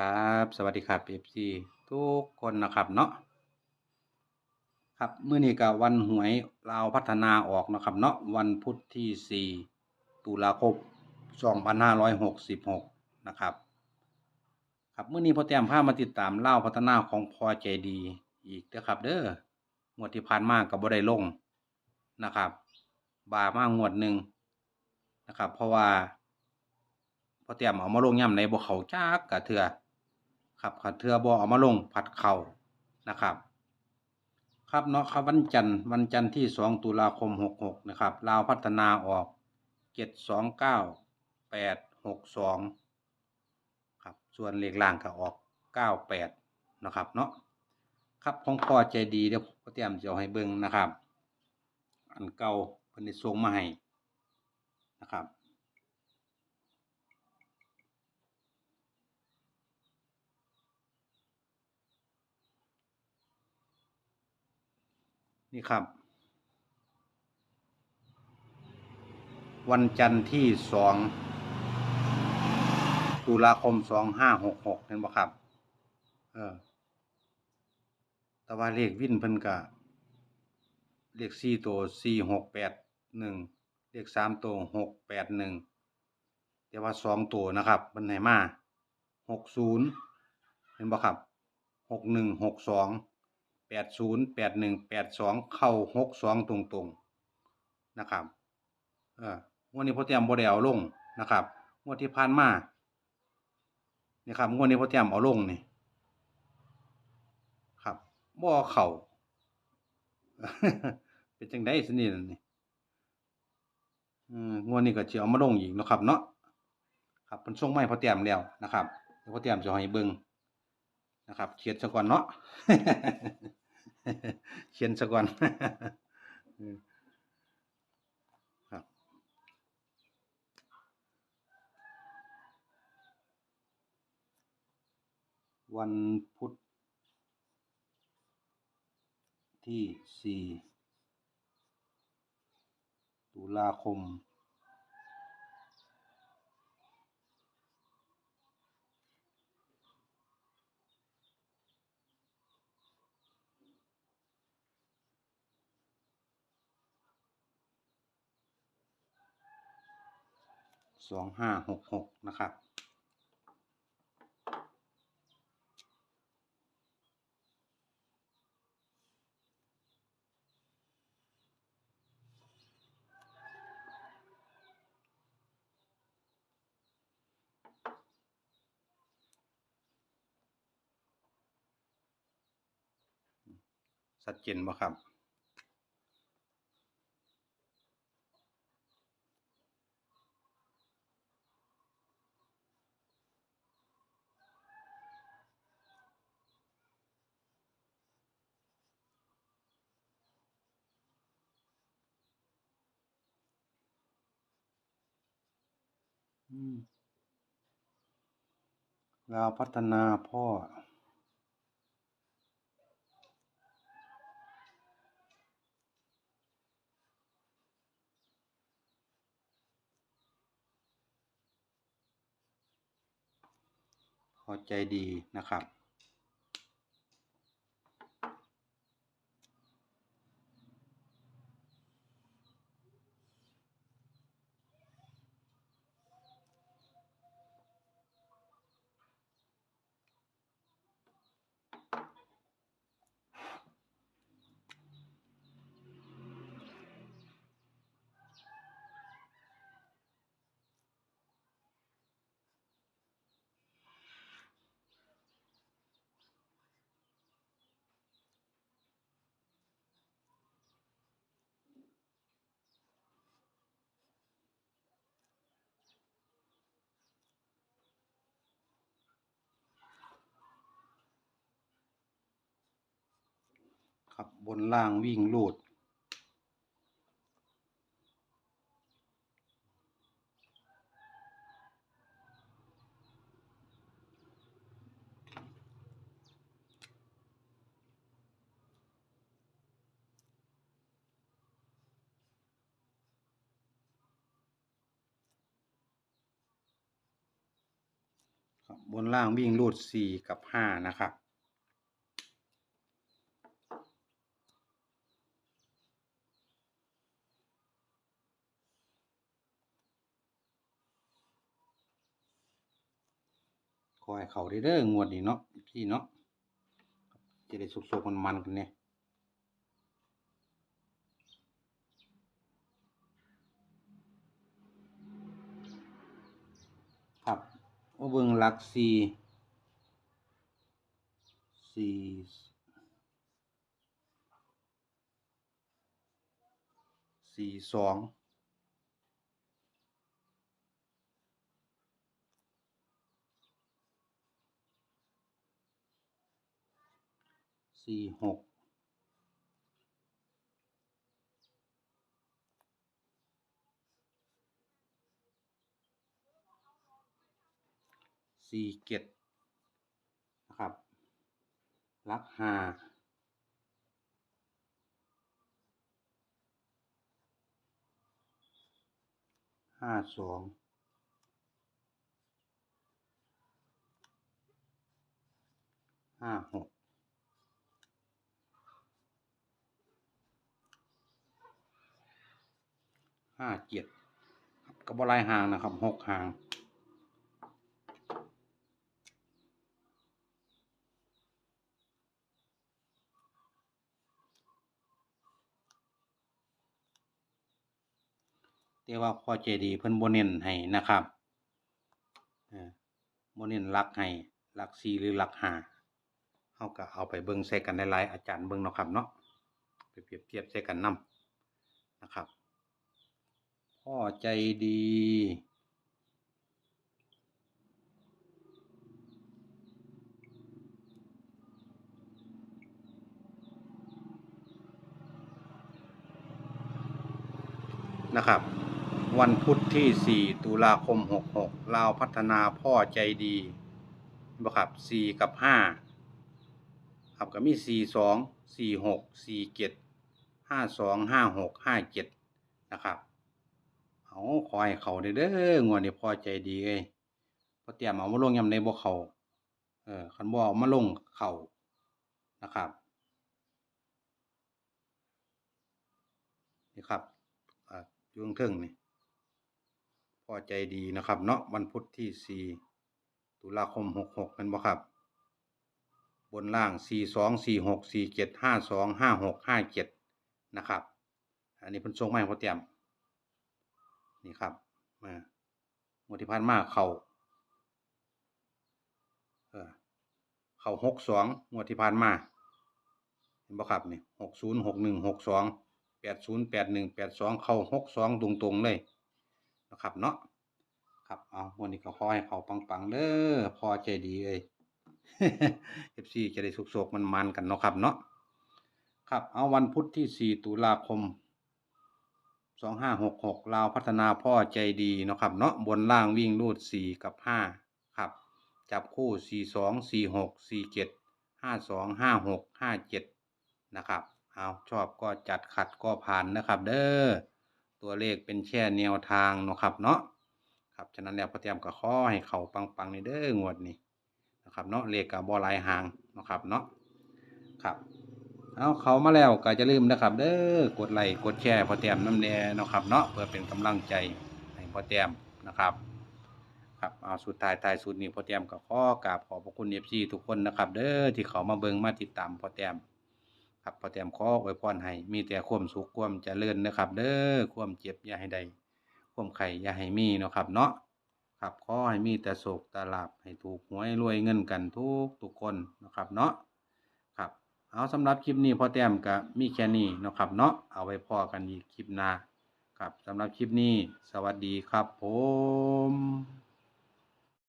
ครับ สวัสดีครับ FC ทุกคนนะครับเนาะครับเมื้อนี้ก็วันหวยลาวพัฒนาออกนะครับเนาะวันพุธที่ 4 ตุลาคม 2566 นะครับครับเมื้อนี้พอแต้มพามาติดตามลาวพัฒนาของพอใจดีอีกเด้อครับ เด้องวดที่ผ่านมาก็บ่ได้ลงนะครับ บามางวดหนึ่งนะครับ เพราะว่าพอเตรียมเอามาลงย่ำในบ่เขาจักกะเทือ ครับกะเทือบ่เอามาลงผัดเข่านะครับ ครับเนาะครับวันจันทร์วันจันทร์ที่2ตุลาคม66นะครับลาวพัฒนาออก729 862ครับส่วนเลขล่างก็ออก98นะครับเนาะครับของพ่อใจดีเดี๋ยวพอเตรียมจะเอาให้เบิ่งนะครับ อันเก่าเพิ่นได้ส่งมาให้นะครับ นี่ครับ วันจันทร์ที่สองตุลาคมสองห้าหกหกเห็นบ่ครับ เออแต่ว่าเลขวิ่นเพิ่นก็เลขสี่ตัวสี่หกแปดหนึ่งเลขสามตัวหกแปดหนึ่งแต่ว่าสองตัวนะครับเพิ่นให้มาหกศูนย์เห็นบ่ครับหกหนึ่งหกสอง แปดศูนย์แปดหนึ่งแปดสองเข้าหกสองตรงๆนะครับเอองวดนี้พ่อเตรียมบ่ได้เอาลงนะครับงวดที่ผ่านมานี่ครับงวดนี้พ่อเตรียมเอาลงนี่ครับบ่เข้าเป็นจังได๋สินี่นี่อืมงวดนี้ก็สิเอามาลงอีกนะครับ เนาะครับเพิ่นส่งมาให้พ่อเตรียมแล้วนะครับเดี๋ยวพ่อเตรียมจะให้เบิ่ง นะครับ เขียนซะก่อนเนาะเขียนซะก่อนครับวันพุธที่4ตุลาคม สองห้าหกหกนะครับ สัดเจนบ่ครับ ลาวพัฒนาพ่อ พอใจดีนะครับ ครับบนล่างวิ่งลูดขับบนล่างวิ่งรูดสี่กับห้านะครับ ขอให้เขาได้เด้องวดนี้เนาะพี่เนาะจะได้สุกๆมันมันๆกันเนี่ยครับว่าเบิ่งหลักสี่สี่สี่สอง สี่หกสี่เจ็ดนะครับ ลักห้าห้าสองห้าหก ห้าเจ็ดครับกระบลายหางนะครับหกหางแต่ว่าพอใจดีเพิ่นบ่เน้นให้นะครับเออบ่เน้นหลักให้หลักสี่หรือหลักห้าเฮาก็เอาไปเบิ่งใส่กันหลายอาจารย์เบิ่งเนาะครับเนาะไปเปรียบเทียบใส่กันนํนะครับ พ่อใจดี นะครับ วันพุธที่ 4 ตุลาคม 66ลาวพัฒนาพ่อใจดีบ่ครับ4กับ 5 ครับก็มี 4 2 4 6 4 7 5 2 5 6 5 7 นะครับ เอาขอให้เขาเด้อเด้องวดนี้พอใจดีเอ้ยพอเตรียมเอามาลงยามในบ่เขาเออคันบ่เอามาลงเขานะครับนี่ครับอ่าอยู่ข้งเทิงนี่พอใจดีนะครับ เนาะวันพุธที่4ตุลาคม66เป็นบ่ครับ บนล่าง4 2 4 6 4 7 5 2 5 6 5 7นะครับ อันนี้เพิ่นส่งมาให้พ่อเตรียม นี่ครับมางวดที่ผ่านมาเขาเออเข้า62งวดที่ผ่านมาเห็นบ่ครับนี่60 61 62 80 81 82เข้า62ตรงๆเลยนะครับเนาะครับเอาวันนี้ก็ขอให้เขาปังๆเด้อพอใจดีเลยเอ้ย FC จะได้สุกๆมันๆกันเนาะครับเนาะครับเอาวันพุธที่4ตุลาคม 2566ลาวพัฒนาพ่อใจดีเนาะครับเนาะบนล่างวิ่งรูด4กับ5ครับ จับคู่42 46 47 52 56 57นะครับเอาชอบก็จัดขัดก็ผ่านนะครับ เด้อตัวเลขเป็นแค่แนวทางเนาะครับเนาะครับฉะนั้นแล้วพอเตรียมก็ขอให้เขาปังๆในเด้องวดนี้นะครับเนาะเลขกับบอลายหางนะครับเนาะครับ เอาเขามาแล้วก็จะลืมนะครับ เด้อกดไลค์กดแชร์พอเตรียมน้ำแน่เนาะครับเนาะเพื่อเป็นกำลังใจให้พอเตรียมนะครับครับเอาสุดท้ายท้ายสุดนี้พอเตรียมก็ขอกราบขอบพระคุณเอฟซีทุกคนนะครับ เด้อที่เขามาเบิ่งมาติดตามพอเตรียมครับพอเตรียมขออวยพรให้มีแต่ความสุขความเจริญนะครับ เด้อความเจ็บอย่าให้ใดความไข่อย่าให้มีนะครับเนาะครับขอให้มีแต่โศกตลาบให้ถูกหวยรวยเงินกันทุกทุกคนนะครับเนาะ เอาสำหรับคลิปนี้พอแต้มกับมีแค่นี้นะครับเนาะเอาไว้พอกันอีกคลิปหน้าครับสำหรับคลิปนี้ สวัสดีครับผม